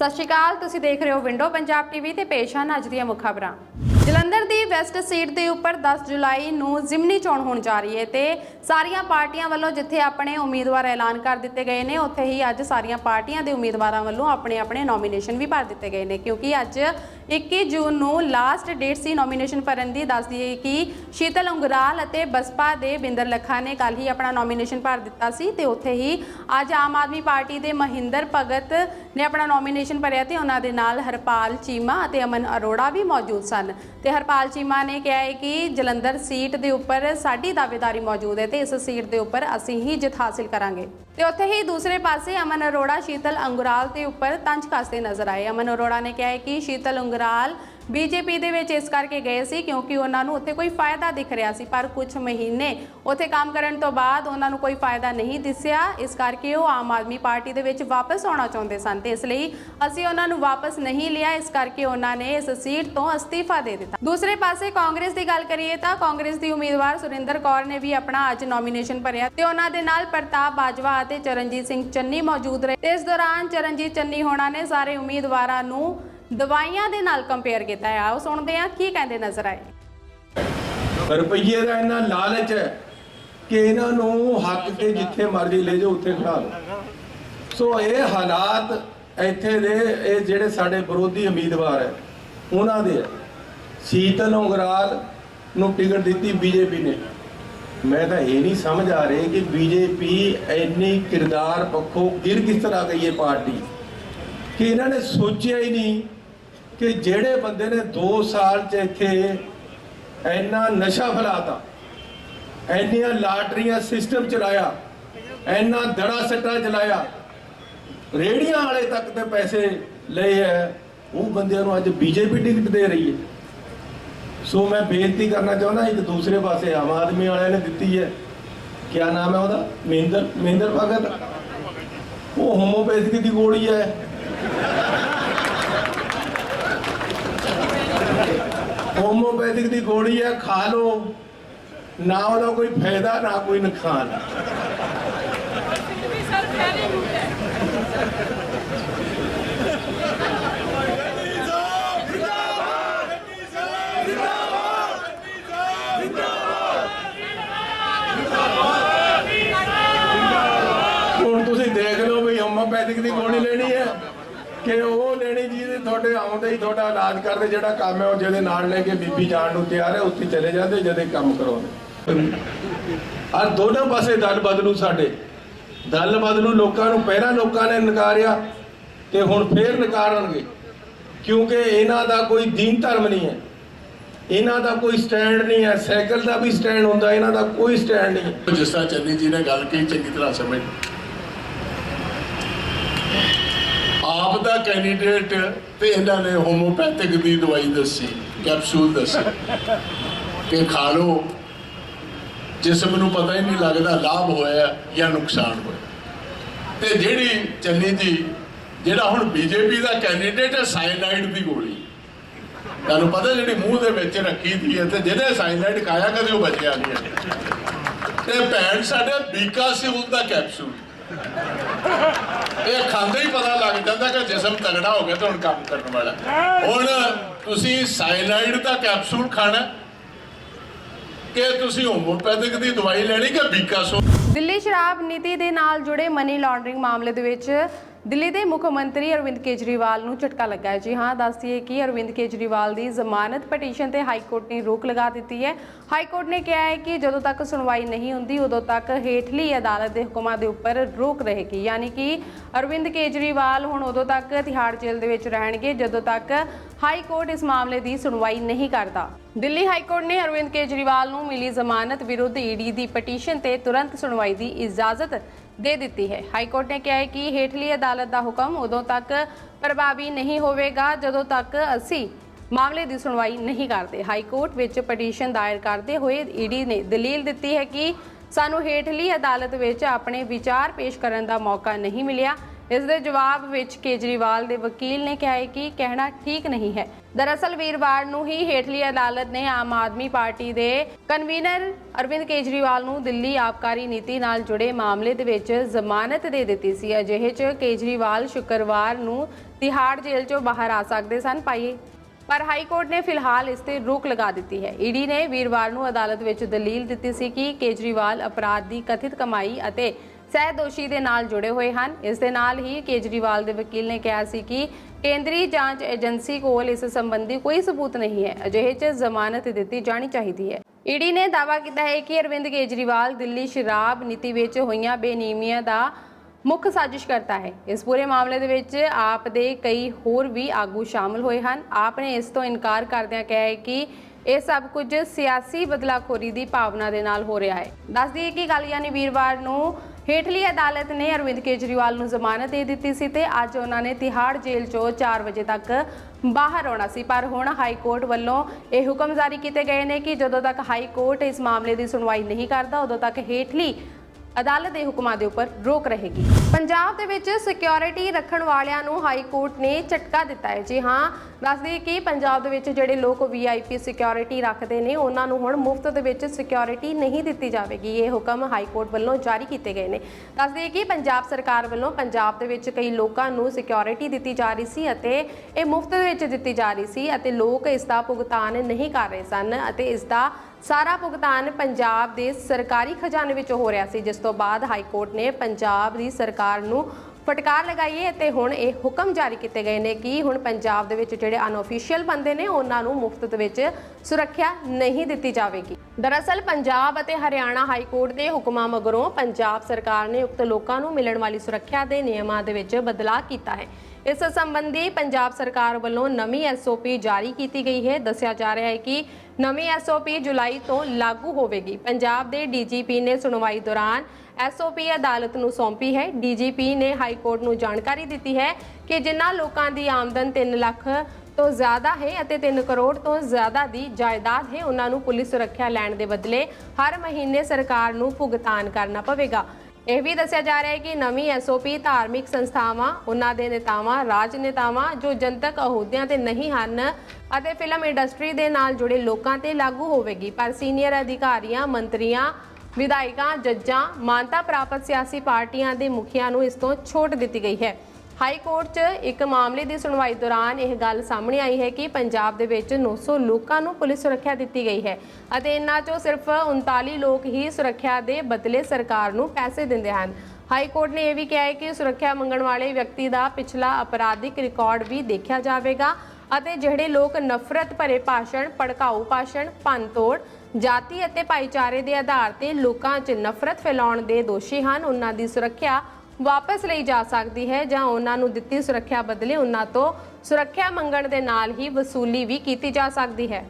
ਸਤਿ ਸ਼੍ਰੀ ਅਕਾਲ, ਤੁਸੀਂ ਦੇਖ ਰਹੇ ਹੋ ਵਿੰਡੋ ਪੰਜਾਬ ਟੀਵੀ ਤੇ ਪੇਸ਼ ਹਨ ਅੱਜ ਦੀਆਂ ਮੁੱਖ ਖਬਰਾਂ। ਜਲੰਧਰ ਦੀ ਵੈਸਟ ਸੀਟ ਦੇ ਉੱਪਰ 10 ਜੁਲਾਈ ਨੂੰ ਜ਼ਿਮਨੀ ਚੋਣ ਹੋਣ ਜਾ ਰਹੀ ਹੈ ਤੇ ਸਾਰੀਆਂ ਪਾਰਟੀਆਂ ਵੱਲੋਂ ਜਿੱਥੇ ਆਪਣੇ ਉਮੀਦਵਾਰ ਐਲਾਨ ਕਰ ਦਿੱਤੇ ਗਏ ਨੇ, ਉੱਥੇ ਹੀ ਅੱਜ ਸਾਰੀਆਂ ਪਾਰਟੀਆਂ ਦੇ ਉਮੀਦਵਾਰਾਂ ਵੱਲੋਂ ਆਪਣੇ ਆਪਣੇ ਨੋਮੀਨੇਸ਼ਨ ਵੀ ਭਰ ਦਿੱਤੇ ਗਏ ਨੇ, ਕਿਉਂਕਿ ਅੱਜ 21 ਜੂਨ ਨੂੰ ਲਾਸਟ ਡੇਟ ਸੀ ਨੋਮੀਨੇਸ਼ਨ ਭਰਨ ਦੀ। ਦੱਸ ਦਈਏ ਕਿ ਸ਼ੀਤਲ ਉਂਗਰਾਲ ਅਤੇ ਬਸਪਾ ਦੇ ਬਿੰਦਰ ਲੱਖਾ ਨੇ ਕੱਲ ਹੀ ਆਪਣਾ ਨੋਮੀਨੇਸ਼ਨ ਭਰ ਦਿੱਤਾ ਸੀ ਤੇ ਉੱਥੇ ਹੀ ਅੱਜ ਆਮ ਆਦਮੀ ਪਾਰਟੀ ਦੇ ਮਹਿੰਦਰ ਭਗਤ ਨੇ ਆਪਣਾ ਨੋਮੀਨੇਸ਼ਨ ਭਰਿਆ ਤੇ ਉਹਨਾਂ ਦੇ ਨਾਲ ਹਰਪਾਲ ਚੀਮਾ ਅਤੇ ਅਮਨ ਅਰੋੜਾ ਵੀ ਮੌਜੂਦ ਸਨ। ਤੇ ਹਰਪਾਲ ਚੀਮਾ ਨੇ ਕਿਹਾ ਹੈ ਕਿ ਜਲੰਧਰ ਸੀਟ ਦੇ ਉੱਪਰ ਸਾਡੀ ਦਾਅਵੇਦਾਰੀ ਮੌਜੂਦ ਹੈ ਤੇ ਇਸ ਸੀਟ ਦੇ ਉੱਪਰ ਅਸੀਂ ਹੀ ਜਿੱਤ ਹਾਸਿਲ ਕਰਾਂਗੇ। ਤੇ ਉੱਥੇ ਹੀ ਦੂਸਰੇ ਪਾਸੇ ਅਮਨ ਅਰੋੜਾ, ਸ਼ੀਤਲ ਅੰਗੁਰਾਲ ਦੇ ਉੱਪਰ ਤੰਜ ਕੱਸਦੇ ਨਜ਼ਰ ਆਏ। ਅਮਨ ਅਰੋੜਾ ਨੇ ਕਿਹਾ ਹੈ ਕਿ ਸ਼ੀਤਲ ਅੰਗੁਰਾਲ ਬੀਜੇਪੀ ਦੇ ਵਿੱਚ ਇਸ ਕਰਕੇ ਗਏ ਸੀ ਕਿਉਂਕਿ ਉਹਨਾਂ ਨੂੰ ਉੱਥੇ ਕੋਈ ਫਾਇਦਾ ਦਿਖ ਰਿਹਾ ਸੀ, ਪਰ ਕੁਝ ਮਹੀਨੇ ਉੱਥੇ ਕੰਮ ਕਰਨ ਤੋਂ ਬਾਅਦ ਉਹਨਾਂ ਨੂੰ ਕੋਈ ਫਾਇਦਾ ਨਹੀਂ ਦਿਸਿਆ। ਇਸ ਕਰਕੇ ਉਹ ਆਮ ਆਦਮੀ ਪਾਰਟੀ ਦੇ ਵਿੱਚ ਵਾਪਸ ਆਉਣਾ ਚਾਹੁੰਦੇ ਸਨ ਤੇ ਇਸ ਲਈ ਅਸੀਂ ਉਹਨਾਂ ਨੂੰ ਵਾਪਸ ਨਹੀਂ ਲਿਆ। ਇਸ ਕਰਕੇ ਉਹਨਾਂ ਨੇ ਇਸ ਸੀਟ ਤੋਂ ਅਸਤੀਫਾ ਦੇ ਦਿੱਤਾ। ਦੂਸਰੇ ਪਾਸੇ ਕਾਂਗਰਸ ਦੀ ਗੱਲ ਕਰੀਏ ਤਾਂ ਕਾਂਗਰਸ ਦੀ ਉਮੀਦਵਾਰ ਸੁਰਿੰਦਰ ਕੌਰ ਨੇ ਵੀ ਆਪਣਾ ਅੱਜ ਨੋਮੀਨੇਸ਼ਨ ਭਰਿਆ ਤੇ ਉਹਨਾਂ ਦੇ ਨਾਲ ਪ੍ਰਤਾਪ ਬਾਜਵਾ ਅਤੇ ਚਰਨਜੀਤ ਸਿੰਘ ਚੰਨੀ ਮੌਜੂਦ ਰਹੇ। ਤੇ ਇਸ ਦੌਰਾਨ ਚਰਨਜੀਤ ਚੰਨੀ ਹੋਣਾ ਨੇ ਸਾਰੇ ਉਮੀਦਵਾਰਾਂ ਨੂੰ ਦਵਾਈਆਂ ਦੇ ਨਾਲ ਕੰਪੇਅਰ ਕੀਤਾ ਹੈ। ਆਓ ਸੁਣਦੇ ਹਾਂ ਕੀ ਕਹਿੰਦੇ ਨਜ਼ਰ ਆਏ। ਰੁਪਈਏ ਦਾ ਇੰਨਾ ਲਾਲਚ ਹੈ ਕਿ ਇਹਨਾਂ ਨੂੰ ਹੱਕ ਕੇ ਜਿੱਥੇ ਮਰਜ਼ੀ ਲੈ ਜਾਓ, ਉੱਥੇ ਖੜਾ ਲਓ ਸੋ ਇਹ ਹਾਲਾਤ ਇੱਥੇ ਦੇ, ਇਹ ਜਿਹੜੇ ਸਾਡੇ ਵਿਰੋਧੀ ਉਮੀਦਵਾਰ ਹੈ, ਉਹਨਾਂ ਦੇ ਸੀਤਲ ਉਂਗਰਾਲ ਨੂੰ ਟਿਕਟ ਦਿੱਤੀ ਬੀਜੇਪੀ ਨੇ। ਮੈਂ ਤਾਂ ਇਹ ਨਹੀਂ ਸਮਝ ਆ ਰਹੀ ਕਿ ਬੀਜੇਪੀ ਇੰਨੀ ਕਿਰਦਾਰ ਪੱਖੋਂ ਗਿਰ ਕਿਸ ਤਰ੍ਹਾਂ ਗਈ ਹੈ ਪਾਰਟੀ। ਕਿ ਇਹਨਾਂ ਨੇ ਸੋਚਿਆ ਹੀ ਨਹੀਂ ਕਿ ਜਿਹੜੇ ਬੰਦੇ ਨੇ 2 ਸਾਲ ਚ ਇੱਥੇ ਇੰਨਾ ਨਸ਼ਾ ਫੈਲਾਤਾ, ਇੰਨੀਆਂ ਲਾਟਰੀਆਂ ਸਿਸਟਮ ਚਲਾਇਆ, ਇੰਨਾ ਦੜਾ ਸੱਟਾ ਚਲਾਇਆ ਰੇੜੀਆਂ ਵਾਲੇ ਤੱਕ ਤੇ ਪੈਸੇ ਲਏ ਹੈ, ਉਹ ਬੰਦਿਆਂ ਨੂੰ ਅੱਜ ਬੀਜੇਪੀ ਟਿਕਟ ਦੇ ਰਹੀ ਹੈ। ਸੋ ਮੈਂ ਬੇਨਤੀ ਕਰਨਾ ਚਾਹੁੰਦਾ ਇੱਕ ਦੂਸਰੇ ਪਾਸੇ ਆਮ ਆਦਮੀ ਵਾਲਿਆਂ ਨੇ ਦਿੱਤੀ ਹੈ। ਕਿਆ ਨਾਮ ਹੈ ਉਹਦਾ? ਮਹਿੰਦਰ ਮਹਿੰਦਰ ਭਗਤ। ਉਹ ਹੋਮੋਪੈਥਿਕ ਦੀ ਗੋਲੀ ਹੈ। ਹੋਮੋਪੈਥਿਕ ਦੀ ਗੋਲੀ ਹੈ ਖਾ ਲਓ। ਨਾ ਉਹਦਾ ਕੋਈ ਫਾਇਦਾ, ਨਾ ਕੋਈ ਨੁਕਸਾਨ। ਹੁਣ ਤੁਸੀਂ ਦੇਖ ਲਓ ਵੀ ਹੋਮੋਪੈਥਿਕ ਦੀ ਗੋਲੀ ਲੈਣੀ ਹੈ ਕਿ ਉਹ ਲੈਣੀ ਜਿਹਦੇ ਤੁਹਾਡੇ ਆਉਂਦੇ ਹੀ ਤੁਹਾਡਾ ਇਲਾਜ ਕਰਦੇ ਜਿਹੜਾ ਕੰਮ ਹੈ ਉਹ ਜਿਹਦੇ ਨਾਲ ਲੈ ਕੇ ਬੀਬੀ ਜਾਣ ਨੂੰ ਤਿਆਰ ਹੈ, ਉੱਥੇ ਚਲੇ ਜਾਂਦੇ ਜਦੇ ਕੰਮ ਕਰਾਉਂਦੇ। ਆ ਦੋਨੋਂ ਪਾਸੇ ਦਲ ਬਦਲੂ ਸਾਡੇ। ਦਲ ਬਦਲੂ ਲੋਕਾਂ ਨੂੰ ਪਹਿਲਾਂ ਲੋਕਾਂ ਨੇ ਨਕਾਰਿਆ ਤੇ ਹੁਣ ਫੇਰ ਨਕਾਰਨਗੇ। ਕਿਉਂਕਿ ਇਹਨਾਂ ਦਾ ਕੋਈ ਦੀਨ ਧਰਮ ਨਹੀਂ ਹੈ। ਇਹਨਾਂ ਦਾ ਕੋਈ ਸਟੈਂਡ ਨਹੀਂ ਹੈ। ਸਾਈਕਲ ਦਾ ਵੀ ਸਟੈਂਡ ਹੁੰਦਾ, ਇਹਨਾਂ ਦਾ ਕੋਈ ਸਟੈਂਡ ਨਹੀਂ ਜਿਸ ਤਰ੍ਹਾਂ ਚੰਨੀ ਜੀ ਨੇ ਗੱਲ ਕਹੀ, ਚੰਗੀ ਤਰ੍ਹਾਂ ਸਮਝ। ਆਪ ਦਾ ਕੈਂਡੀਡੇਟ ਤੇ ਇਹਨਾਂ ਨੇ ਹੋਮੋਪੈਥਿਕ ਦੀ ਦਵਾਈ ਦੱਸੀ ਕੈਪਸੂਲ ਦੱਸੀ। ਕਿ ਖਾ ਲਓ। ਜਿਸਮ ਨੂੰ ਪਤਾ ਹੀ ਨਹੀਂ ਲੱਗਦਾ ਲਾਭ ਹੋਇਆ ਜਾਂ ਨੁਕਸਾਨ ਹੋਇਆ। ਤੇ ਜਿਹੜੀ ਚੰਨੀ ਜੀ, ਜਿਹੜਾ ਹੁਣ ਬੀਜੇਪੀ ਦਾ ਕੈਂਡੀਡੇਟ ਹੈ ਸਾਇਨਾਈਡ ਦੀ ਗੋਲੀ। ਤੁਹਾਨੂੰ ਪਤਾ ਜਿਹੜੀ ਮੂੰਹ ਦੇ ਵਿੱਚ ਰੱਖੀ ਦੀ ਹੈ ਤੇ ਜਿਹਨੇ ਸਾਇਨਾਈਡ ਖਾਇਆ ਕਦੇ ਉਹ ਬਚਿਆ ਨਹੀਂ ਤੇ ਭੈਣ ਸਾਡੇ ਬੀਕਾ ਸਿਉਲ ਦਾ ਕੈਪਸੂਲ ਇਹ ਖਾਂਦੇ ਹੀ ਪਤਾ ਲੱਗ ਜਾਂਦਾ ਕਿ ਜਿਸਮ ਤਗੜਾ ਹੋ ਗਿਆ ਤੇ ਹੁਣ ਕੰਮ ਕਰਨ ਵਾਲਾ। ਹੁਣ ਤੁਸੀਂ ਸਾਇਨਾਈਡ ਦਾ ਕੈਪਸੂਲ ਖਾਣਾ। ਕਿ ਤੁਸੀਂ ਹੋਮੋਪੈਥਿਕ ਦੀ ਦਵਾਈ ਲੈਣੀ ਕਿ ਬੀਕਾ ਸਿਉਲ ਦਿੱਲੀ ਸ਼ਰਾਬ ਨੀਤੀ ਦੇ ਨਾਲ ਜੁੜੇ ਮਨੀ ਲਾਂਡਰਿੰਗ ਮਾਮਲੇ ਦੇ ਵਿੱਚ ਦਿੱਲੀ ਦੇ ਮੁੱਖ ਮੰਤਰੀ ਅਰਵਿੰਦ ਕੇਜਰੀਵਾਲ ਨੂੰ ਝਟਕਾ ਲੱਗਾ ਹੈ। ਜੀ ਹਾਂ ਦੱਸਦੀਏ ਕਿ ਅਰਵਿੰਦ ਕੇਜਰੀਵਾਲ ਦੀ ਜ਼ਮਾਨਤ ਪਟੀਸ਼ਨ ਤੇ ਹਾਈ ਕੋਰਟ ਨੇ ਰੋਕ ਲਗਾ ਦਿੱਤੀ ਹੈ। ਹਾਈ ਕੋਰਟ ਨੇ ਕਿਹਾ ਹੈ ਕਿ ਜਦੋਂ ਤੱਕ ਸੁਣਵਾਈ ਨਹੀਂ ਹੁੰਦੀ, ਉਦੋਂ ਤੱਕ ਹੇਠਲੀ ਅਦਾਲਤ ਦੇ ਹੁਕਮਾਂ ਦੇ ਉੱਪਰ ਰੋਕ ਰਹੇਗੀ। ਯਾਨੀ ਕਿ ਅਰਵਿੰਦ ਕੇਜਰੀਵਾਲ ਹੁਣ ਉਦੋਂ ਤੱਕ ਤਿਹਾੜ ਜੇਲ੍ਹ ਦੇ ਵਿੱਚ ਰਹਿਣਗੇ, ਜਦੋਂ ਤੱਕ ਹਾਈ ਕੋਰਟ ਇਸ ਮਾਮਲੇ ਦੀ ਸੁਣਵਾਈ ਨਹੀਂ ਕਰਦਾ। ਦਿੱਲੀ ਹਾਈ ਕੋਰਟ ਨੇ ਅਰਵਿੰਦ ਕੇਜਰੀਵਾਲ ਨੂੰ ਮਿਲੀ ਜ਼ਮਾਨਤ ਵਿਰੁੱਧ ਈਡੀ ਦੀ ਪਟੀਸ਼ਨ ਤੇ ਤੁਰੰਤ ਸੁਣਵਾਈ ਦੀ ਇਜਾਜ਼ਤ ਦੇ ਦਿੱਤੀ ਹੈ। ਹਾਈ ਕੋਰਟ ਨੇ ਕਿਹਾ ਹੈ ਕਿ ਹੇਠਲੀ ਅਦਾਲਤ ਦਾ ਹੁਕਮ ਉਦੋਂ ਤੱਕ ਪ੍ਰਭਾਵੀ ਨਹੀਂ ਹੋਵੇਗਾ, ਜਦੋਂ ਤੱਕ ਅਸੀਂ ਮਾਮਲੇ ਦੀ ਸੁਣਵਾਈ ਨਹੀਂ ਕਰਦੇ। ਹਾਈ ਕੋਰਟ ਵਿੱਚ ਪਟੀਸ਼ਨ ਦਾਇਰ ਕਰਦੇ ਹੋਏ ਈਡੀ ਨੇ ਦਲੀਲ ਦਿੱਤੀ ਹੈ ਕਿ ਸਾਨੂੰ ਹੇਠਲੀ ਅਦਾਲਤ ਵਿੱਚ ਆਪਣੇ ਵਿਚਾਰ ਪੇਸ਼ ਕਰਨ ਦਾ ਮੌਕਾ ਨਹੀਂ ਮਿਲਿਆ। ਇਸ ਦੇ ਜਵਾਬ ਵਿੱਚ ਕੇਜਰੀਵਾਲ ਦੇ ਵਕੀਲ ਨੇ ਕਿਹਾ ਕਿ ਕਹਿਣਾ ਠੀਕ ਨਹੀਂ ਹੈ। ਦਰਅਸਲ ਵੀਰਵਾਰ ਨੂੰ ਹੀ ਹੇਠਲੀ ਅਦਾਲਤ ਨੇ ਆਮ ਆਦਮੀ ਪਾਰਟੀ ਦੇ ਕਨਵੀਨਰ ਅਰਵਿੰਦ ਕੇਜਰੀਵਾਲ ਨੂੰ ਦਿੱਲੀ ਆਬਕਾਰੀ ਨੀਤੀ ਨਾਲ ਜੁੜੇ ਮਾਮਲੇ ਦੇ ਵਿੱਚ ਜ਼ਮਾਨਤ ਦੇ ਦਿੱਤੀ ਸੀ। ਅਜਿਹੇ 'ਚ ਕੇਜਰੀਵਾਲ ਸ਼ੁੱਕਰਵਾਰ ਨੂੰ ਤਿਹਾੜ ਜੇਲ੍ਹ 'ਚੋਂ ਬਾਹਰ ਆ ਸਕਦੇ ਸਨ ਪਾਈ ਪਰ ਹਾਈ ਕੋਰਟ ਨੇ ਫਿਲਹਾਲ ਇਸ ਤੇ ਰੋਕ ਲਗਾ ਦਿੱਤੀ ਹੈ। ਈਡੀ ਨੇ ਵੀਰਵਾਰ ਨੂੰ ਅਦਾਲਤ ਵਿੱਚ ਦਲੀਲ ਦਿੱਤੀ ਸੀ ਕਿ ਕੇਜਰੀਵਾਲ ਅਪਰਾਧ ਦੀ ਕਥਿਤ ਕਮਾਈ ਅਤੇ ਸਹਿ ਦੋਸ਼ੀ ਦੇ ਨਾਲ ਜੁੜੇ ਹੋਏ ਹਨ। ਇਸ ਦੇ ਨਾਲ ਹੀ ਕੇਜਰੀਵਾਲ ਦੇ ਵਕੀਲ ਨੇ ਕਿਹਾ ਸੀ ਕਿ ਕੇਂਦਰੀ ਜਾਂਚ ਏਜੰਸੀ ਕੋਲ ਇਸ ਸੰਬੰਧੀ ਕੋਈ ਸਬੂਤ ਨਹੀਂ ਹੈ। ਅਜਿਹੇ 'ਚ ਜ਼ਮਾਨਤ ਦਿੱਤੀ ਜਾਣੀ ਚਾਹੀਦੀ ਹੈ। ਈਡੀ ਨੇ ਦਾਅਵਾ ਕੀਤਾ ਹੈ ਕਿ ਅਰਵਿੰਦ ਕੇਜਰੀਵਾਲ ਦਿੱਲੀ ਸ਼ਰਾਬ ਨੀਤੀ ਵਿੱਚ ਹੋਈਆਂ ਬੇਨੀਮੀਆਂ ਦਾ ਮੁੱਖ ਸਾਜ਼ਿਸ਼ ਕਰਤਾ ਹੈ। ਇਸ ਪੂਰੇ ਮਾਮਲੇ ਦੇ ਵਿੱਚ ਆਪ ਦੇ ਕਈ ਹੋਰ ਵੀ ਆਗੂ ਸ਼ਾਮਲ ਹੋਏ ਹਨ। ਆਪ ਨੇ ਇਸ ਤੋਂ ਇਨਕਾਰ ਕਰਦਿਆਂ ਕਿਹਾ ਹੈ ਕਿ ਇਹ ਸਭ ਕੁਝ ਸਿਆਸੀ ਬਦਲਾਖੋਰੀ ਦੀ ਭਾਵਨਾ ਦੇ ਨਾਲ ਹੋ ਰਿਹਾ ਹੈ। ਦੱਸ ਦਈਏ ਕਿ ਕੱਲ ਯਾਨੀ ਵੀਰਵਾਰ ਨੂੰ ਹੇਠਲੀ ਅਦਾਲਤ ਨੇ ਅਰਵਿੰਦ ਕੇਜਰੀਵਾਲ ਨੂੰ ਜ਼ਮਾਨਤ ਦੇ ਦਿੱਤੀ ਸੀ ਤੇ ਅੱਜ ਉਹਨਾਂ ਨੇ ਤਿਹਾੜ ਜੇਲ੍ਹ 'ਚੋਂ 4 ਵਜੇ ਤੱਕ ਬਾਹਰ ਆਉਣਾ ਸੀ। ਪਰ ਹੁਣ ਹਾਈ ਕੋਰਟ ਵੱਲੋਂ ਇਹ ਹੁਕਮ ਜਾਰੀ ਕੀਤੇ ਗਏ ਨੇ ਕਿ ਜਦੋਂ ਤੱਕ ਹਾਈ ਕੋਰਟ ਇਸ ਮਾਮਲੇ ਦੀ ਸੁਣਵਾਈ ਨਹੀਂ ਕਰਦਾ, ਉਦੋਂ ਤੱਕ ਹੇਠਲੀ ਅਦਾਲਤ ਦੇ ਹੁਕਮਾਂ ਦੇ ਉੱਪਰ ਰੋਕ ਰਹੇਗੀ। ਪੰਜਾਬ ਦੇ ਵਿੱਚ ਸਿਕਿਉਰਿਟੀ ਰੱਖਣ ਵਾਲਿਆਂ ਨੂੰ ਹਾਈ ਕੋਰਟ ਨੇ ਝਟਕਾ ਦਿੱਤਾ ਹੈ। ਜੀ ਹਾਂ, ਦੱਸਦੀ ਕਿ ਪੰਜਾਬ ਦੇ ਵਿੱਚ ਜਿਹੜੇ ਲੋਕ ਵੀਆਈਪੀ ਸਿਕਿਉਰਿਟੀ ਰੱਖਦੇ ਨੇ, ਉਹਨਾਂ ਨੂੰ ਹੁਣ ਮੁਫਤ ਦੇ ਵਿੱਚ ਸਿਕਿਉਰਿਟੀ ਨਹੀਂ ਦਿੱਤੀ ਜਾਵੇਗੀ। ਇਹ ਹੁਕਮ ਹਾਈ ਕੋਰਟ ਵੱਲੋਂ ਜਾਰੀ ਕੀਤੇ ਗਏ ਨੇ। ਦੱਸਦੀ ਕਿ ਪੰਜਾਬ ਸਰਕਾਰ ਵੱਲੋਂ ਪੰਜਾਬ ਦੇ ਵਿੱਚ ਕਈ ਲੋਕਾਂ ਨੂੰ ਸਿਕਿਉਰਿਟੀ ਦਿੱਤੀ ਜਾ ਰਹੀ ਸੀ ਅਤੇ ਇਹ ਮੁਫਤ ਦੇ ਵਿੱਚ ਦਿੱਤੀ ਜਾ ਰਹੀ ਸੀ ਅਤੇ ਲੋਕ ਇਸ ਦਾ ਭੁਗਤਾਨ ਨਹੀਂ ਕਰ ਰਹੇ ਸਨ ਅਤੇ ਇਸ ਦਾ ਸਾਰਾ ਭੁਗਤਾਨ ਪੰਜਾਬ ਦੇ ਸਰਕਾਰੀ ਖਜ਼ਾਨੇ ਵਿੱਚ ਹੋ ਰਿਹਾ ਸੀ, ਜਿਸ ਤੋਂ ਬਾਅਦ ਹਾਈ ਕੋਰਟ ਨੇ ਪੰਜਾਬ ਦੀ ਸਰਕਾਰ ਨੂੰ ਫਟਕਾਰ ਲਗਾਈ ਹੈ ਹੁਣ ਇਹ ਹੁਕਮ ਜਾਰੀ ਕੀਤੇ ਗਏ ਨੇ ਕਿ ਹੁਣ ਪੰਜਾਬ ਦੇ ਵਿੱਚ ਜਿਹੜੇ ਅਨਆਫੀਸ਼ੀਅਲ ਬੰਦੇ ਨੇ, ਉਹਨਾਂ ਨੂੰ ਮੁਫਤ ਦੇ ਵਿੱਚ ਸੁਰੱਖਿਆ ਨਹੀਂ ਦਿੱਤੀ ਜਾਵੇਗੀ। ਦਰਅਸਲ ਪੰਜਾਬ ਅਤੇ ਹਰਿਆਣਾ ਹਾਈ ਕੋਰਟ ਦੇ ਹੁਕਮਾਂ ਮਗਰੋਂ ਪੰਜਾਬ ਸਰਕਾਰ ਨੇ ਉਕਤ ਲੋਕਾਂ ਨੂੰ ਮਿਲਣ ਵਾਲੀ ਸੁਰੱਖਿਆ ਦੇ ਨਿਯਮਾਂ ਦੇ ਵਿੱਚ ਬਦਲਾਅ ਕੀਤਾ ਹੈ। ਇਸ ਸੰਬੰਧੀ ਪੰਜਾਬ ਸਰਕਾਰ ਵੱਲੋਂ ਨਵੀਂ ਐਸਓਪੀ ਜਾਰੀ ਕੀਤੀ ਗਈ ਹੈ। ਦੱਸਿਆ ਜਾ ਰਿਹਾ ਹੈ ਕਿ ਨਵੀਂ ਐਸਓਪੀ ਜੁਲਾਈ ਤੋਂ ਲਾਗੂ ਹੋਵੇਗੀ। ਪੰਜਾਬ ਦੇ ਡੀਜੀਪੀ ਨੇ ਸੁਣਵਾਈ ਦੌਰਾਨ ਐਸਓਪੀ ਅਦਾਲਤ ਨੂੰ ਸੌਂਪੀ ਹੈ। ਡੀਜੀਪੀ ਨੇ ਹਾਈ ਕੋਰਟ ਨੂੰ ਜਾਣਕਾਰੀ ਦਿੱਤੀ ਹੈ ਕਿ ਜਿਨ੍ਹਾਂ ਲੋਕਾਂ ਦੀ ਆਮਦਨ 3 ਲੱਖ ਤੋਂ ਜ਼ਿਆਦਾ ਹੈ ਅਤੇ 3 ਕਰੋੜ ਤੋਂ ਜ਼ਿਆਦਾ ਦੀ ਜਾਇਦਾਦ ਹੈ, ਉਹਨਾਂ ਨੂੰ ਪੁਲਿਸ ਸੁਰੱਖਿਆ ਲੈਣ ਦੇ ਬਦਲੇ ਹਰ ਮਹੀਨੇ ਸਰਕਾਰ ਨੂੰ ਭੁਗਤਾਨ ਕਰਨਾ ਪਵੇਗਾ। ਇਹ ਵੀ ਦੱਸਿਆ ਜਾ ਰਿਹਾ ਹੈ ਕਿ ਨਵੀਂ ਐਸਓਪੀ ਧਾਰਮਿਕ ਸੰਸਥਾਵਾਂ, ਉਹਨਾਂ ਦੇ ਨੇਤਾਵਾਂ ਰਾਜਨੇਤਾਵਾਂ ਜੋ ਜਨਤਕ ਅਹੁਦਿਆਂ ਤੇ ਨਹੀਂ ਹਨ ਅਤੇ ਫਿਲਮ ਇੰਡਸਟਰੀ ਦੇ ਨਾਲ ਜੁੜੇ ਲੋਕਾਂ ਤੇ ਲਾਗੂ ਹੋਵੇਗੀ। ਪਰ ਸੀਨੀਅਰ ਅਧਿਕਾਰੀਆਂ, ਮੰਤਰੀਆਂ, ਵਿਧਾਇਕਾਂ, ਜੱਜਾਂ, ਮਾਨਤਾ ਪ੍ਰਾਪਤ ਸਿਆਸੀ ਪਾਰਟੀਆਂ ਦੇ ਮੁਖੀਆਂ ਨੂੰ ਇਸ ਤੋਂ ਛੋਟ ਦਿੱਤੀ ਗਈ ਹੈ। ਹਾਈ ਕੋਰਟ 'ਚ ਇੱਕ ਮਾਮਲੇ ਦੀ ਸੁਣਵਾਈ ਦੌਰਾਨ ਇਹ ਗੱਲ ਸਾਹਮਣੇ ਆਈ ਹੈ ਕਿ ਪੰਜਾਬ ਦੇ ਵਿੱਚ 900 ਲੋਕਾਂ ਨੂੰ ਪੁਲਿਸ ਸੁਰੱਖਿਆ ਦਿੱਤੀ ਗਈ ਹੈ ਅਤੇ ਇਨ੍ਹਾਂ 'ਚੋਂ ਸਿਰਫ 39 ਲੋਕ ਹੀ ਸੁਰੱਖਿਆ ਦੇ ਬਦਲੇ ਸਰਕਾਰ ਨੂੰ ਪੈਸੇ ਦਿੰਦੇ ਹਨ। ਹਾਈ ਕੋਰਟ ਨੇ ਇਹ ਵੀ ਕਿਹਾ ਹੈ ਕਿ ਸੁਰੱਖਿਆ ਮੰਗਣ ਵਾਲੇ ਵਿਅਕਤੀ ਦਾ ਪਿਛਲਾ ਅਪਰਾਧਿਕ ਰਿਕਾਰਡ ਵੀ ਦੇਖਿਆ ਜਾਵੇਗਾ ਅਤੇ ਜਿਹੜੇ ਲੋਕ ਨਫ਼ਰਤ ਭਰੇ ਭਾਸ਼ਣ, ਭੜਕਾਊ ਭਾਸ਼ਣ, ਭੰਨਤੋੜ, ਜਾਤੀ ਅਤੇ ਭਾਈਚਾਰੇ ਦੇ ਆਧਾਰ ਤੇ ਲੋਕਾਂ 'ਚ ਨਫ਼ਰਤ ਫੈਲਾਉਣ ਦੇ ਦੋਸ਼ੀ ਹਨ, ਉਹਨਾਂ ਦੀ ਸੁਰੱਖਿਆ ਵਾਪਸ ਲਈ ਜਾ ਸਕਦੀ ਹੈ ਜਾਂ ਉਹਨਾਂ ਨੂੰ ਦਿੱਤੀ ਸੁਰੱਖਿਆ ਬਦਲੇ ਉਹਨਾਂ ਤੋਂ ਸੁਰੱਖਿਆ ਮੰਗਣ ਦੇ ਨਾਲ ਹੀ ਵਸੂਲੀ ਵੀ ਕੀਤੀ ਜਾ ਸਕਦੀ ਹੈ।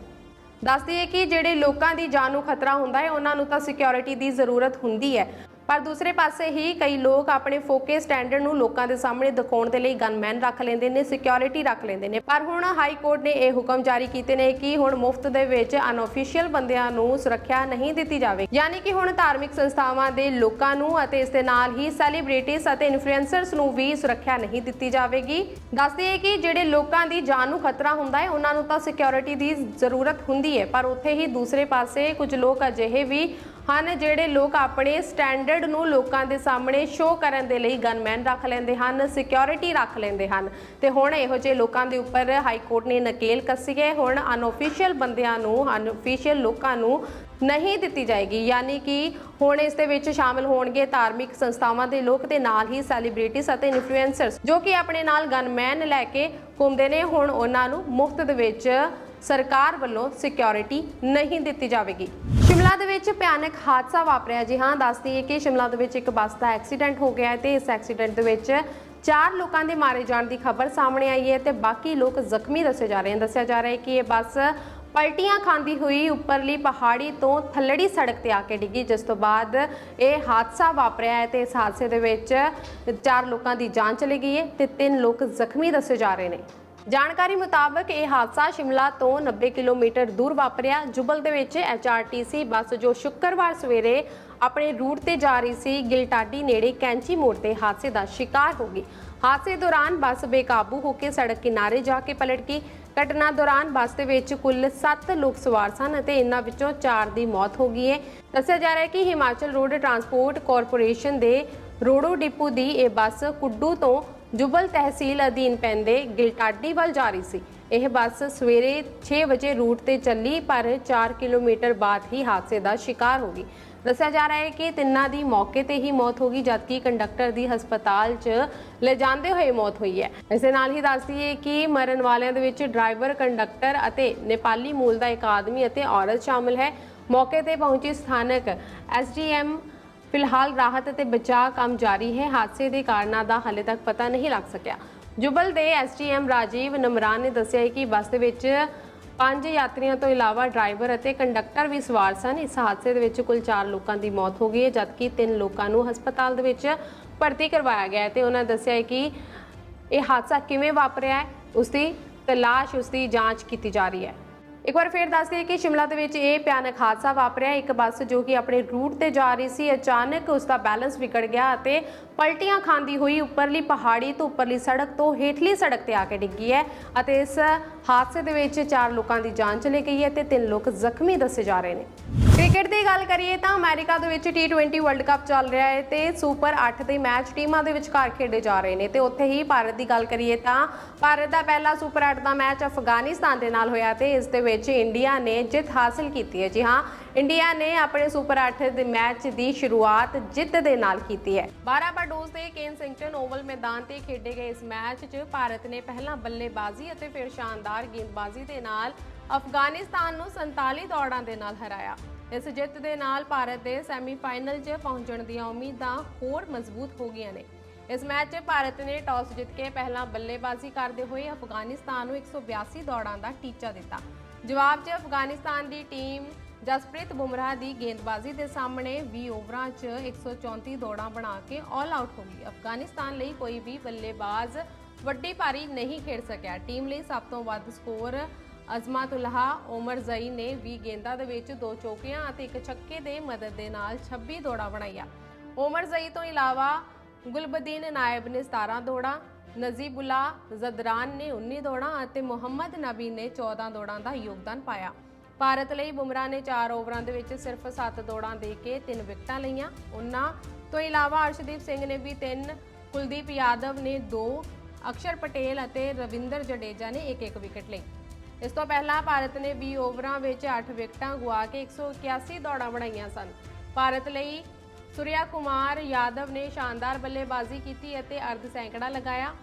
ਦੱਸਦੀ ਹੈ ਕਿ ਜਿਹੜੇ ਲੋਕਾਂ ਦੀ ਜਾਨ ਨੂੰ ਖਤਰਾ ਹੁੰਦਾ ਹੈ, ਉਹਨਾਂ ਨੂੰ ਤਾਂ ਸਿਕਿਉਰਿਟੀ ਦੀ ਜ਼ਰੂਰਤ ਹੁੰਦੀ ਹੈ। ਪਰ ਦੂਸਰੇ ਪਾਸੇ ਹੀ ਕਈ ਲੋਕ ਆਪਣੇ ਫੋਕੇ ਸਟੈਂਡਰਡ ਨੂੰ ਲੋਕਾਂ ਦੇ ਸਾਹਮਣੇ ਦਿਖਾਉਣ ਦੇ ਲਈ ਗਨਮੈਨ ਰੱਖ ਲੈਂਦੇ ਨੇ, ਸਿਕਿਉਰਿਟੀ ਰੱਖ ਲੈਂਦੇ ਨੇ। ਪਰ ਹੁਣ ਹਾਈ ਕੋਰਟ ਨੇ ਇਹ ਹੁਕਮ ਜਾਰੀ ਕੀਤੇ ਨੇ ਕਿ ਹੁਣ ਮੁਫਤ ਦੇ ਵਿੱਚ ਅਨਆਫੀਸ਼ੀਅਲ ਬੰਦਿਆਂ ਨੂੰ ਸੁਰੱਖਿਆ ਨਹੀਂ ਦਿੱਤੀ ਜਾਵੇਗੀ ਯਾਨੀ ਕਿ ਹੁਣ ਧਾਰਮਿਕ ਸੰਸਥਾਵਾਂ ਦੇ ਲੋਕਾਂ ਨੂੰ ਅਤੇ ਇਸ ਦੇ ਨਾਲ ਹੀ ਸੈਲੀਬ੍ਰਿਟੀਜ਼ ਅਤੇ ਇਨਫਲੂਐਂਸਰਸ ਨੂੰ ਵੀ ਸੁਰੱਖਿਆ ਨਹੀਂ ਦਿੱਤੀ ਜਾਵੇਗੀ। ਦੱਸਦੇ ਹੈ ਕਿ ਜਿਹੜੇ ਲੋਕਾਂ ਦੀ ਜਾਨ ਨੂੰ ਖਤਰਾ ਹੁੰਦਾ ਹੈ, ਉਹਨਾਂ ਨੂੰ ਤਾਂ ਸਿਕਿਉਰਿਟੀ ਦੀ ਜ਼ਰੂਰਤ ਹੁੰਦੀ ਹੈ, ਪਰ ਉੱਥੇ ਹੀ ਦੂਸਰੇ ਪਾਸੇ ਕੁਝ ਲੋਕ ਅਜਿਹੇ ਵੀ ਹਨ, ਜਿਹੜੇ ਲੋਕ ਆਪਣੇ ਸਟੈਂਡਰਡ ਨੂੰ ਲੋਕਾਂ ਦੇ ਸਾਹਮਣੇ ਸ਼ੋਅ ਕਰਨ ਦੇ ਲਈ ਗਨਮੈਨ ਰੱਖ ਲੈਂਦੇ ਹਨ ਸਿਕਿਉਰਿਟੀ ਰੱਖ ਲੈਂਦੇ ਹਨ। ਤੇ ਹੁਣ ਇਹੋ ਜਿਹੇ ਲੋਕਾਂ ਦੇ ਉੱਪਰ ਹਾਈ ਕੋਰਟ ਨੇ ਨਕੇਲ ਕੱਸੀ ਹੈ। ਹੁਣ ਅਨਆਫੀਸ਼ੀਅਲ ਬੰਦਿਆਂ ਨੂੰ ਅਨਆਫੀਸ਼ੀਅਲ ਲੋਕਾਂ ਨੂੰ ਨਹੀਂ ਦਿੱਤੀ ਜਾਏਗੀ। ਯਾਨੀ ਕਿ ਹੁਣ ਇਸ ਦੇ ਵਿੱਚ ਸ਼ਾਮਲ ਹੋਣਗੇ ਧਾਰਮਿਕ ਸੰਸਥਾਵਾਂ ਦੇ ਲੋਕ ਤੇ ਨਾਲ ਹੀ ਸੈਲੀਬ੍ਰਿਟੀਜ਼ ਅਤੇ ਇਨਫਲੂਐਂਸਰਸ ਜੋ ਕਿ ਆਪਣੇ ਨਾਲ ਗਨਮੈਨ ਲੈ ਕੇ ਘੁੰਮਦੇ ਨੇ। ਹੁਣ ਉਹਨਾਂ ਨੂੰ ਮੁਫਤ ਦੇ ਵਿੱਚ ਸਰਕਾਰ ਵੱਲੋਂ ਸਿਕਿਉਰਿਟੀ ਨਹੀਂ ਦਿੱਤੀ ਜਾਵੇਗੀ। ਸ਼ਿਮਲਾ ਦੇ ਵਿੱਚ ਭਿਆਨਕ ਹਾਦਸਾ ਵਾਪਰਿਆ ਜੀ ਹਾਂ ਦੱਸਦੀ ਹੈ ਕਿ ਸ਼ਿਮਲਾ ਦੇ ਵਿੱਚ ਇੱਕ ਬੱਸ ਦਾ ਐਕਸੀਡੈਂਟ ਹੋ ਗਿਆ ਹੈ ਤੇ ਇਸ ਐਕਸੀਡੈਂਟ ਦੇ ਵਿੱਚ ਚਾਰ ਲੋਕਾਂ ਦੇ ਮਾਰੇ ਜਾਣ ਦੀ ਖਬਰ ਸਾਹਮਣੇ ਆਈ ਹੈ ਤੇ ਬਾਕੀ ਲੋਕ ਜ਼ਖਮੀ ਦੱਸੇ ਜਾ ਰਹੇ ਹਨ। ਦੱਸਿਆ ਜਾ ਰਿਹਾ ਹੈ ਕਿ ਇਹ ਬੱਸ ਪਲਟੀਆਂ ਖਾਂਦੀ ਹੋਈ ਉੱਪਰਲੀ ਪਹਾੜੀ ਤੋਂ ਥੱਲੜੀ ਸੜਕ ਤੇ ਆ ਕੇ ਡਿੱਗੀ, ਜਿਸ ਤੋਂ ਬਾਅਦ ਇਹ ਹਾਦਸਾ ਵਾਪਰਿਆ ਹੈ ਤੇ ਇਸ ਹਾਦਸੇ ਦੇ ਵਿੱਚ ਚਾਰ ਲੋਕਾਂ ਦੀ ਜਾਨ ਚਲੀ ਗਈ ਹੈ ਤੇ ਤਿੰਨ ਲੋਕ ਜ਼ਖਮੀ ਦੱਸੇ ਜਾ ਰਹੇ ਨੇ। ਜਾਣਕਾਰੀ ਮੁਤਾਬਕ ਇਹ ਹਾਦਸਾ ਸ਼ਿਮਲਾ ਤੋਂ 90 ਕਿਲੋਮੀਟਰ ਦੂਰ ਵਾਪਰਿਆ। ਜੁਬਲ ਦੇ ਵਿੱਚ ਐਚਆਰਟੀਸੀ ਬੱਸ ਜੋ ਸ਼ੁੱਕਰਵਾਰ ਸਵੇਰੇ ਆਪਣੇ ਰੂਟ ਤੇ ਜਾ ਰਹੀ ਸੀ ਗਿਲਟਾਡੀ ਨੇੜੇ ਕੈਂਚੀ ਮੋੜ ਤੇ ਹਾਦਸੇ ਦਾ ਸ਼ਿਕਾਰ ਹੋ ਗਈ। ਹਾਦਸੇ ਦੌਰਾਨ ਬੱਸ ਬੇਕਾਬੂ ਹੋ ਕੇ ਸੜਕ ਕਿਨਾਰੇ ਜਾ ਕੇ ਪਲਟ ਗਈ। ਘਟਨਾ ਦੌਰਾਨ ਬੱਸ ਦੇ ਵਿੱਚ ਕੁੱਲ 7 ਲੋਕ ਸਵਾਰ ਸਨ ਅਤੇ ਇਨ੍ਹਾਂ ਵਿੱਚੋਂ 4 ਦੀ ਮੌਤ ਹੋ ਗਈ ਹੈ। ਦੱਸਿਆ ਜਾ ਰਿਹਾ ਹੈ ਕਿ ਹਿਮਾਚਲ ਰੋਡ ਟਰਾਂਸਪੋਰਟ ਕਾਰਪੋਰੇਸ਼ਨ ਦੇ ਰੋਡੋ ਡਿਪੂ ਦੀ ਇਹ ਬੱਸ ਕੁੱਡੂ ਤੋਂ ਜੁਬਲ ਤਹਿਸੀਲ ਅਧੀਨ ਪੈਂਦੇ ਗਿਲਟਾਡੀ ਵੱਲ ਜਾ ਰਹੀ ਸੀ। ਇਹ ਬੱਸ ਸਵੇਰੇ 6 ਵਜੇ ਰੂਟ ਤੇ ਚੱਲੀ, ਪਰ 4 ਕਿਲੋਮੀਟਰ ਬਾਅਦ ਹੀ ਹਾਦਸੇ ਦਾ ਸ਼ਿਕਾਰ ਹੋ ਗਈ। ਦੱਸਿਆ ਜਾ ਰਿਹਾ ਹੈ ਕਿ ਤਿੰਨਾਂ ਦੀ ਮੌਕੇ ਤੇ ਹੀ ਮੌਤ ਹੋ ਗਈ, ਜਦਕਿ ਕੰਡਕਟਰ ਦੀ ਹਸਪਤਾਲ 'ਚ ਲੈ ਹੋਏ ਮੌਤ ਹੋਈ ਹੈ। ਇਸੇ ਨਾਲ ਹੀ ਦੱਸ ਦਈਏ ਕਿ ਮਰਨ ਵਾਲਿਆਂ ਦੇ ਵਿੱਚ ਡਰਾਈਵਰ, ਕੰਡਕਟਰ ਅਤੇ ਨੇਪਾਲੀ ਮੂਲ ਦਾ ਇੱਕ ਆਦਮੀ ਅਤੇ ਔਰਤ ਸ਼ਾਮਲ ਹੈ। ਮੌਕੇ ਤੇ ਪਹੁੰਚੀ ਸਥਾਨਕ ਐਸਡੀਐਮ ਫਿਲਹਾਲ ਰਾਹਤ ਅਤੇ ਬਚਾਅ ਕੰਮ ਜਾਰੀ ਹੈ। ਹਾਦਸੇ ਦੇ ਕਾਰਨਾਂ ਦਾ ਹਾਲੇ ਤੱਕ ਪਤਾ ਨਹੀਂ ਲੱਗ ਸਕਿਆ। ਜੁਬਲ ਦੇ ਐਸਡੀਐਮ ਰਾਜੀਵ ਨਮਰਾਨ ਨੇ ਦੱਸਿਆ ਹੈ ਕਿ ਬੱਸ ਦੇ ਵਿੱਚ ਪੰਜ ਯਾਤਰੀਆਂ ਤੋਂ ਇਲਾਵਾ ਡਰਾਈਵਰ ਅਤੇ ਕੰਡਕਟਰ ਵੀ ਸਵਾਰ ਸਨ। ਇਸ ਹਾਦਸੇ ਦੇ ਵਿੱਚ ਕੁੱਲ 4 ਲੋਕਾਂ ਦੀ ਮੌਤ ਹੋ ਗਈ ਹੈ, ਜਦਕਿ 3 ਲੋਕਾਂ ਨੂੰ ਹਸਪਤਾਲ ਦੇ ਵਿੱਚ ਭਰਤੀ ਕਰਵਾਇਆ ਗਿਆ ਹੈ ਤੇ ਉਹਨਾਂ ਦੱਸਿਆ ਹੈ ਕਿ ਇਹ ਹਾਦਸਾ ਕਿਵੇਂ ਵਾਪਰਿਆ ਹੈ ਉਸ ਦੀ ਤਲਾਸ਼ ਉਸ ਦੀ ਜਾਂਚ ਕੀਤੀ ਜਾ ਰਹੀ ਹੈ। ਇੱਕ ਵਾਰ ਫੇਰ ਦੱਸ ਦਈਏ ਕਿ ਸ਼ਿਮਲਾ ਦੇ ਵਿੱਚ ਇਹ ਭਿਆਨਕ ਹਾਦਸਾ ਵਾਪਰਿਆ। ਇੱਕ ਬੱਸ ਜੋ ਕਿ ਆਪਣੇ ਰੂਟ ਤੇ ਜਾ ਰਹੀ ਸੀ, ਅਚਾਨਕ ਉਸ ਦਾ ਬੈਲੈਂਸ ਵਿਗੜ ਗਿਆ ਅਤੇ ਪਲਟੀਆਂ ਖਾਂਦੀ ਹੋਈ ਉੱਪਰਲੀ ਪਹਾੜੀ ਤੋਂ ਉੱਪਰਲੀ ਸੜਕ ਤੋਂ ਹੇਠਲੀ ਸੜਕ ਤੇ ਆ ਕੇ ਡਿੱਗੀ ਹੈ ਅਤੇ ਇਸ ਹਾਦਸੇ ਦੇ ਵਿੱਚ ਚਾਰ ਲੋਕਾਂ ਦੀ ਜਾਨ ਚਲੀ ਗਈ ਹੈ ਤੇ ਤਿੰਨ ਲੋਕ ਜ਼ਖਮੀ ਦੱਸੇ ਜਾ ਰਹੇ ਨੇ। ਕ੍ਰਿਕਟ ਦੀ ਗੱਲ ਕਰੀਏ ਤਾਂ ਅਮਰੀਕਾ ਦੇ ਵਿੱਚ T20 ਵਰਲਡ ਕੱਪ ਚੱਲ ਰਿਹਾ ਹੈ ਤੇ ਸੁਪਰ 8 ਦੇ ਮੈਚ ਟੀਮਾਂ ਦੇ ਵਿਚਕਾਰ ਖੇਡੇ ਜਾ ਰਹੇ ਨੇ ਤੇ ਉੱਥੇ ਹੀ ਭਾਰਤ ਦੀ ਗੱਲ ਕਰੀਏ ਤਾਂ ਭਾਰਤ ਦਾ ਪਹਿਲਾ ਸੁਪਰ 8 ਦਾ ਮੈਚ ਅਫਗਾਨਿਸਤਾਨ ਦੇ ਨਾਲ ਹੋਇਆ ਤੇ ਇਸ ਦੇ ਵਿੱਚ ਇੰਡੀਆ ਨੇ ਜਿੱਤ ਹਾਸਲ ਕੀਤੀ ਹੈ। ਜੀ ਹਾਂ ਇੰਡੀਆ ਨੇ ਆਪਣੇ ਸੁਪਰ 8 ਦੇ ਮੈਚ ਦੀ ਸ਼ੁਰੂਆਤ ਜਿੱਤ ਦੇ ਨਾਲ ਕੀਤੀ ਹੈ। 12 ਬਾਡੋਜ਼ ਦੇ ਕੇਨਸਿੰਗਟਨ ਓਵਲ ਮੈਦਾਨ ਤੇ ਖੇਡੇ ਗਏ ਇਸ ਮੈਚ 'ਚ ਭਾਰਤ ਨੇ ਪਹਿਲਾਂ ਬੱਲੇਬਾਜ਼ੀ ਅਤੇ ਫਿਰ ਸ਼ਾਨਦਾਰ ਗੇਂਦਬਾਜ਼ੀ ਦੇ ਨਾਲ ਅਫਗਾਨਿਸਤਾਨ ਨੂੰ 47 ਦੌੜਾਂ ਦੇ ਨਾਲ ਹਰਾਇਆ। ਇਸ ਜਿੱਤ ਦੇ ਨਾਲ ਭਾਰਤ ਦੇ ਸੈਮੀਫਾਈਨਲ 'ਚ ਪਹੁੰਚਣ ਦੀਆਂ ਉਮੀਦਾਂ ਹੋਰ ਮਜ਼ਬੂਤ ਹੋ ਗਈਆਂ ਨੇ। ਇਸ ਮੈਚ 'ਚ ਭਾਰਤ ਨੇ ਟਾਸ ਜਿੱਤ ਕੇ ਪਹਿਲਾਂ ਬੱਲੇਬਾਜ਼ੀ ਕਰਦੇ ਹੋਏ ਅਫਗਾਨਿਸਤਾਨ ਨੂੰ 182 ਦੌੜਾਂ ਦਾ ਟੀਚਾ ਦਿੱਤਾ। ਜਵਾਬ 'ਚ ਅਫਗਾਨਿਸਤਾਨ ਦੀ ਟੀਮ ਜਸਪ੍ਰੀਤ ਬੁਮਰਾਹ ਦੀ ਗੇਂਦਬਾਜ਼ੀ ਦੇ ਸਾਹਮਣੇ 20 ਓਵਰਾਂ 'ਚ 134 ਦੌੜਾਂ ਬਣਾ ਕੇ ਆਲ ਆਊਟ ਹੋ ਗਈ। ਅਫਗਾਨਿਸਤਾਨ ਲਈ ਕੋਈ ਵੀ ਬੱਲੇਬਾਜ਼ ਵੱਡੀ ਭਾਰੀ ਨਹੀਂ ਖੇਡ ਸਕਿਆ। ਟੀਮ ਲਈ ਸਭ ਤੋਂ ਵੱਧ ਸਕੋਰ ਅਜ਼ਮਾਤੁਲਹਾ ਉਮਰ ਜ਼ਈ ਨੇ 20 ਗੇਂਦਾਂ ਦੇ ਵਿੱਚ ਦੋ ਚੌਕਿਆਂ ਅਤੇ ਇੱਕ ਛੱਕੇ ਦੇ ਮਦਦ ਦੇ ਨਾਲ 26 ਦੌੜਾਂ ਬਣਾਈਆਂ। ਉਮਰ ਜ਼ਈ ਤੋਂ ਇਲਾਵਾ ਗੁਲਬਦੀਨ ਨਾਇਬ ਨੇ 17 ਦੌੜਾਂ, ਨਜ਼ੀਬੁੱਲਾ ਜ਼ਦਰਾਨ ਨੇ 19 ਦੌੜਾਂ ਅਤੇ ਮੁਹੰਮਦ ਨਬੀ ਨੇ 14 ਦੌੜਾਂ ਦਾ ਯੋਗਦਾਨ ਪਾਇਆ। ਭਾਰਤ ਲਈ ਬੁਮਰਾਹ ਨੇ 4 ਓਵਰਾਂ ਦੇ ਵਿੱਚ ਸਿਰਫ 7 ਦੌੜਾਂ ਦੇ ਕੇ 3 ਵਿਕਟਾਂ ਲਈਆਂ। ਉਹਨਾਂ ਤੋਂ ਇਲਾਵਾ ਅਰਸ਼ਦੀਪ ਸਿੰਘ ਨੇ ਵੀ 3 ਕੁਲਦੀਪ ਯਾਦਵ ਨੇ 2 ਅਕਸ਼ਰ ਪਟੇਲ ਅਤੇ ਰਵਿੰਦਰ ਜਡੇਜਾ ਨੇ 1-1 ਵਿਕਟ ਲਈ ਇਸ ਤੋਂ ਪਹਿਲਾਂ ਭਾਰਤ ਨੇ 20 ਓਵਰਾਂ ਵਿੱਚ 8 ਵਿਕਟਾਂ ਗੁਆ ਕੇ 181 ਦੌੜਾਂ ਬਣਾਈਆਂ ਸਨ। ਭਾਰਤ ਲਈ ਸੂਰਿਆ ਕੁਮਾਰ ਯਾਦਵ ਨੇ ਸ਼ਾਨਦਾਰ ਬੱਲੇਬਾਜ਼ੀ ਕੀਤੀ ਅਤੇ ਅਰਧ ਸੈਂਕੜਾ ਲਗਾਇਆ।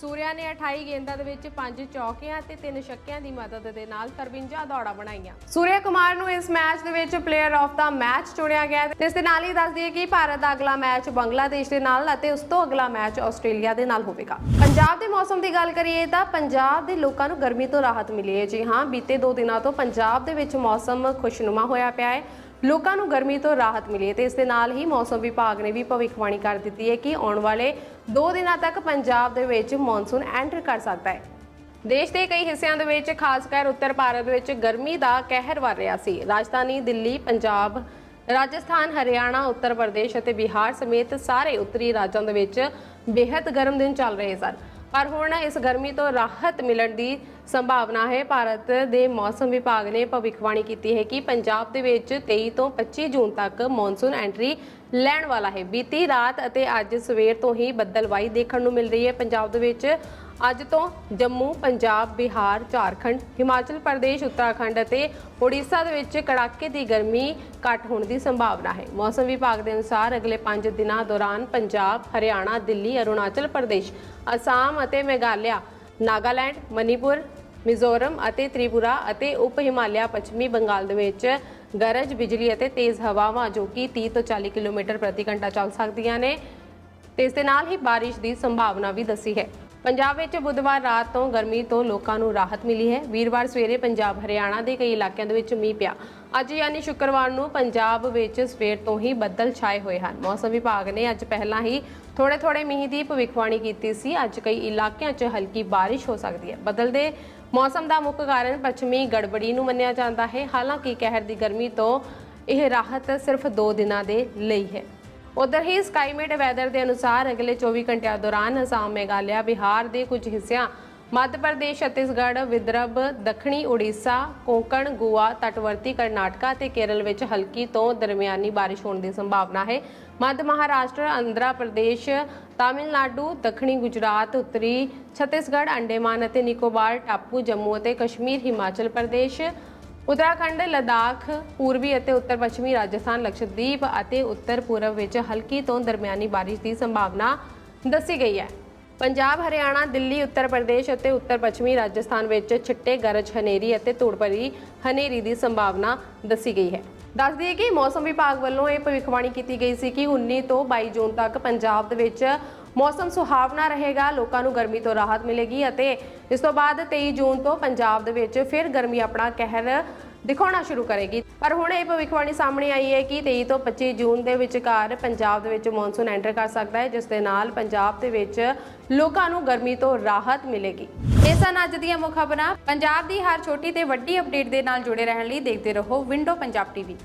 ਸੂਰਿਆ ਨੇ 28 ਗੇਂਦਾਂ ਦੇ ਵਿੱਚ 5 ਚੌਕਿਆਂ ਤੇ 3 ਛੱਕਿਆਂ ਦੀ ਮਦਦ ਦੇ ਨਾਲ 53 ਦੌੜਾਂ ਬਣਾਈਆਂ। ਸੂਰਿਆ ਕੁਮਾਰ ਨੂੰ ਇਸ ਮੈਚ ਦੇ ਵਿੱਚ ਪਲੇਅਰ ਆਫ ਦਾ ਮੈਚ ਚੁਣਿਆ ਗਿਆ ਤੇ ਇਸ ਦੇ ਨਾਲ ਹੀ ਦੱਸ ਦਈਏ ਕਿ ਭਾਰਤ ਦਾ ਅਗਲਾ ਮੈਚ ਬੰਗਲਾਦੇਸ਼ ਦੇ ਨਾਲ ਅਤੇ ਉਸ ਤੋਂ ਅਗਲਾ ਮੈਚ ਆਸਟ੍ਰੇਲੀਆ ਦੇ ਨਾਲ ਹੋਵੇਗਾ। ਪੰਜਾਬ ਦੇ ਮੌਸਮ ਦੀ ਗੱਲ ਕਰੀਏ ਤਾਂ ਪੰਜਾਬ ਦੇ ਲੋਕਾਂ ਨੂੰ ਗਰਮੀ ਤੋਂ ਰਾਹਤ ਮਿਲੀ ਹੈ। ਜੀ ਹਾਂ, ਬੀਤੇ 2 ਦਿਨਾਂ ਤੋਂ ਪੰਜਾਬ ਦੇ ਵਿੱਚ ਮੌਸਮ ਖੁਸ਼ਨੁਮਾ ਹੋਇਆ ਪਿਆ ਹੈ। ਲੋਕਾਂ ਨੂੰ ਗਰਮੀ ਤੋਂ ਰਾਹਤ ਮਿਲੀ ਹੈ ਤੇ ਇਸ ਦੇ ਨਾਲ ਹੀ ਮੌਸਮ ਵਿਭਾਗ ਨੇ ਵੀ ਭਵਿੱਖਬਾਣੀ ਕਰ ਦਿੱਤੀ ਹੈ ਕਿ ਆਉਣ ਵਾਲੇ 2 ਦਿਨਾਂ ਤੱਕ ਪੰਜਾਬ ਦੇ ਵਿੱਚ ਮੌਨਸੂਨ ਐਂਟਰ ਕਰ ਸਕਦਾ ਹੈ। ਦੇਸ਼ ਦੇ ਕਈ ਹਿੱਸਿਆਂ ਦੇ ਵਿੱਚ ਖਾਸ ਕਰ ਉੱਤਰ ਭਾਰਤ ਵਿੱਚ ਗਰਮੀ ਦਾ ਕਹਿਰ ਵਰ ਰਿਹਾ ਸੀ। ਰਾਜਧਾਨੀ ਦਿੱਲੀ, ਪੰਜਾਬ, ਰਾਜਸਥਾਨ, ਹਰਿਆਣਾ, ਉੱਤਰ ਪ੍ਰਦੇਸ਼ ਅਤੇ ਬਿਹਾਰ ਸਮੇਤ ਸਾਰੇ ਉੱਤਰੀ ਰਾਜਾਂ ਦੇ ਵਿੱਚ ਬੇहद ਗਰਮ ਦਿਨ ਚੱਲ ਰਹੇ ਸਨ। ਪਰ ਹੁਣ ਇਸ ਗਰਮੀ ਤੋਂ ਰਾਹਤ ਮਿਲਣ ਦੀ ਸੰਭਾਵਨਾ ਹੈ। ਭਾਰਤ ਦੇ ਮੌਸਮ ਵਿਭਾਗ ਨੇ ਭਵਿੱਖਬਾਣੀ ਕੀਤੀ ਹੈ ਕਿ ਪੰਜਾਬ ਦੇ ਵਿੱਚ 23 ਤੋਂ 25 ਜੂਨ ਤੱਕ ਮੌਨਸੂਨ ਐਂਟਰੀ ਲੈਣ ਵਾਲਾ ਹੈ। ਬੀਤੀ ਰਾਤ ਅਤੇ ਅੱਜ ਸਵੇਰ ਤੋਂ ਹੀ ਬੱਦਲਵਾਈ ਦੇਖਣ ਨੂੰ ਮਿਲ ਰਹੀ ਹੈ। ਪੰਜਾਬ ਦੇ ਵਿੱਚ ਅੱਜ ਤੋਂ ਜੰਮੂ, ਪੰਜਾਬ, ਬਿਹਾਰ, ਝਾਰਖੰਡ, ਹਿਮਾਚਲ ਪ੍ਰਦੇਸ਼, ਉੱਤਰਾਖੰਡ ਅਤੇ ਓਡੀਸ਼ਾ ਦੇ ਵਿੱਚ ਕੜਾਕੇ ਦੀ ਗਰਮੀ ਘੱਟ ਹੋਣ ਦੀ ਸੰਭਾਵਨਾ ਹੈ। ਮੌਸਮ ਵਿਭਾਗ ਦੇ ਅਨੁਸਾਰ ਅਗਲੇ 5 ਦਿਨਾਂ ਦੌਰਾਨ ਪੰਜਾਬ, ਹਰਿਆਣਾ, ਦਿੱਲੀ, ਅਰੁਣਾਚਲ ਪ੍ਰਦੇਸ਼, ਅਸਾਮ ਅਤੇ ਮੇਘਾਲਿਆ, ਨਾਗਾਲੈਂਡ, ਮਨੀਪੁਰ, ਮਿਜ਼ੋਰਮ ਅਤੇ ਤ੍ਰਿਪੁਰਾ ਅਤੇ ਉਪ ਹਿਮਾਲਿਆ ਪੱਛਮੀ ਬੰਗਾਲ ਦੇ ਵਿੱਚ ਗਰਜ, ਬਿਜਲੀ ਅਤੇ ਤੇਜ਼ ਹਵਾਵਾਂ ਜੋ ਕਿ 30 ਤੋਂ 40 ਕਿਲੋਮੀਟਰ ਪ੍ਰਤੀ ਘੰਟਾ ਚੱਲ ਸਕਦੀਆਂ ਨੇ। ਤੇ ਇਸ ਦੇ ਨਾਲ ਹੀ ਬਾਰਿਸ਼ ਦੀ ਸੰਭਾਵਨਾ ਵੀ ਦੱਸੀ ਹੈ। ਪੰਜਾਬ ਵਿੱਚ ਬੁੱਧਵਾਰ ਰਾਤ ਤੋਂ ਗਰਮੀ ਤੋਂ ਲੋਕਾਂ ਨੂੰ ਰਾਹਤ ਮਿਲੀ ਹੈ। ਵੀਰਵਾਰ ਸਵੇਰੇ ਪੰਜਾਬ, ਹਰਿਆਣਾ ਦੇ ਕਈ ਇਲਾਕਿਆਂ ਦੇ ਵਿੱਚ ਮੀਂਹ ਪਿਆ। ਅੱਜ ਯਾਨੀ ਸ਼ੁੱਕਰਵਾਰ ਨੂੰ ਪੰਜਾਬ ਵਿੱਚ ਸਵੇਰ ਤੋਂ ਹੀ ਬੱਦਲ ਛਾਏ ਹੋਏ ਹਨ। ਮੌਸਮ ਵਿਭਾਗ ਨੇ ਅੱਜ ਪਹਿਲਾਂ ਹੀ ਥੋੜੇ ਥੋੜੇ ਮੀਂਹ ਦੀ ਭਵਿੱਖਬਾਣੀ ਕੀਤੀ ਸੀ। ਅੱਜ ਕਈ ਇਲਾਕਿਆਂ 'ਚ ਹਲਕੀ ਬਾਰਿਸ਼ ਹੋ ਸਕਦੀ ਹੈ। ਬਦਲਦੇ ਮੌਸਮ ਦਾ ਮੁੱਖ ਕਾਰਨ ਪੱਛਮੀ ਗੜਬੜੀ ਨੂੰ ਮੰਨਿਆ ਜਾਂਦਾ ਹੈ। ਹਾਲਾਂਕਿ ਕਹਿਰ ਦੀ ਗਰਮੀ ਤੋਂ ਇਹ ਰਾਹਤ ਸਿਰਫ 2 ਦਿਨਾਂ ਦੇ ਲਈ ਹੈ। ਉਧਰ ਹੀ ਸਕਾਈਮੇਟ ਵੈਦਰ ਦੇ ਅਨੁਸਾਰ ਅਗਲੇ 24 ਘੰਟਿਆਂ ਦੌਰਾਨ ਅਸਾਮ, ਮੇਘਾਲਿਆ, ਬਿਹਾਰ ਦੇ ਕੁਝ ਹਿੱਸਿਆਂ ਮੱਧ ਪ੍ਰਦੇਸ਼, ਛੱਤੀਸਗੜ੍ਹ, ਵਿਦਰਭ, ਦੱਖਣੀ ਓਡੀਸ਼ਾ ਕੋਂਕਣ, ਗੋਆ, ਤਟਵਰਤੀ ਕਰਨਾਟਕਾ ਤੇ ਕੇਰਲ ਵਿੱਚ ਹਲਕੀ ਤੋਂ ਦਰਮਿਆਨੀ ਬਾਰਿਸ਼ ਹੋਣ ਦੀ ਸੰਭਾਵਨਾ ਹੈ। ਮੱਧ ਮਹਾਰਾਸ਼ਟਰ, ਆਂਧਰਾ ਪ੍ਰਦੇਸ਼, ਤਾਮਿਲਨਾਡੂ, ਦੱਖਣੀ ਗੁਜਰਾਤ, ਉੱਤਰੀ ਛੱਤੀਸਗੜ੍ਹ, ਅੰਡੇਮਾਨ ਅਤੇ ਨਿਕੋਬਾਰ, ਟਾਪੂ ਜੰਮੂ ਅਤੇ ਕਸ਼ਮੀਰ, ਹਿਮਾਚਲ ਪ੍ਰਦੇਸ਼, ਉੱਤਰਾਖੰਡ, ਲਦਾਖ, ਪੂਰਬੀ ਅਤੇ ਉੱਤਰ ਪੱਛਮੀ ਰਾਜਸਥਾਨ, ਲਕਸ਼ਦੀਪ ਅਤੇ ਉੱਤਰ ਪੂਰਬ ਵਿੱਚ ਹਲਕੀ ਤੋਂ ਦਰਮਿਆਨੀ ਬਾਰਿਸ਼ ਦੀ ਸੰਭਾਵਨਾ ਦੱਸੀ ਗਈ ਹੈ। ਪੰਜਾਬ, ਹਰਿਆਣਾ, ਦਿੱਲੀ, ਉੱਤਰ ਪ੍ਰਦੇਸ਼ ਅਤੇ ਉੱਤਰ ਪੱਛਮੀ ਰਾਜਸਥਾਨ ਵਿੱਚ ਛਿੱਟੇ, ਗਰਜ, ਹਨੇਰੀ ਅਤੇ ਧੂੜ ਭਰੀ ਹਨੇਰੀ ਦੀ ਸੰਭਾਵਨਾ ਦੱਸੀ ਗਈ ਹੈ। ਦੱਸ ਦਈਏ ਕਿ ਮੌਸਮ ਵਿਭਾਗ ਵੱਲੋਂ ਇਹ ਭਵਿੱਖਬਾਣੀ ਕੀਤੀ ਗਈ ਸੀ ਕਿ 19 ਤੋਂ 22 ਜੂਨ ਤੱਕ ਪੰਜਾਬ ਦੇ ਵਿੱਚ ਮੌਸਮ ਸੁਹਾਵਣਾ ਰਹੇਗਾ, ਲੋਕਾਂ ਨੂੰ ਗਰਮੀ ਤੋਂ ਰਾਹਤ ਮਿਲੇਗੀ ਅਤੇ ਇਸ ਤੋਂ ਬਾਅਦ 23 ਜੂਨ ਤੋਂ ਪੰਜਾਬ ਦੇ ਵਿੱਚ ਫਿਰ ਗਰਮੀ ਆਪਣਾ ਕਹਿਰ ਦਿਖਾਉਣਾ ਸ਼ੁਰੂ ਕਰੇਗੀ। ਪਰ ਹੁਣ ਇਹ ਭਵਿੱਖਬਾਣੀ ਸਾਹਮਣੇ ਆਈ ਹੈ ਕਿ 23 ਤੋਂ 25 ਜੂਨ ਦੇ ਵਿਚਕਾਰ ਪੰਜਾਬ ਦੇ ਵਿੱਚ ਮੌਨਸੂਨ ਐਂਟਰ ਕਰ ਸਕਦਾ ਹੈ, ਜਿਸ ਦੇ ਨਾਲ ਪੰਜਾਬ ਦੇ ਵਿੱਚ ਲੋਕਾਂ ਨੂੰ ਗਰਮੀ ਤੋਂ ਰਾਹਤ ਮਿਲੇਗੀ। ਇਹ ਸਨ ਅੱਜ ਦੀਆਂ ਮੁੱਖ ਖਬਰਾਂ। ਪੰਜਾਬ ਦੀ ਹਰ ਛੋਟੀ ਤੇ ਵੱਡੀ ਅਪਡੇਟ ਦੇ ਨਾਲ ਜੁੜੇ ਰਹਿਣ ਲਈ ਦੇਖਦੇ ਰਹੋ ਵਿੰਡੋ ਪੰਜਾਬ ਟੀਵੀ।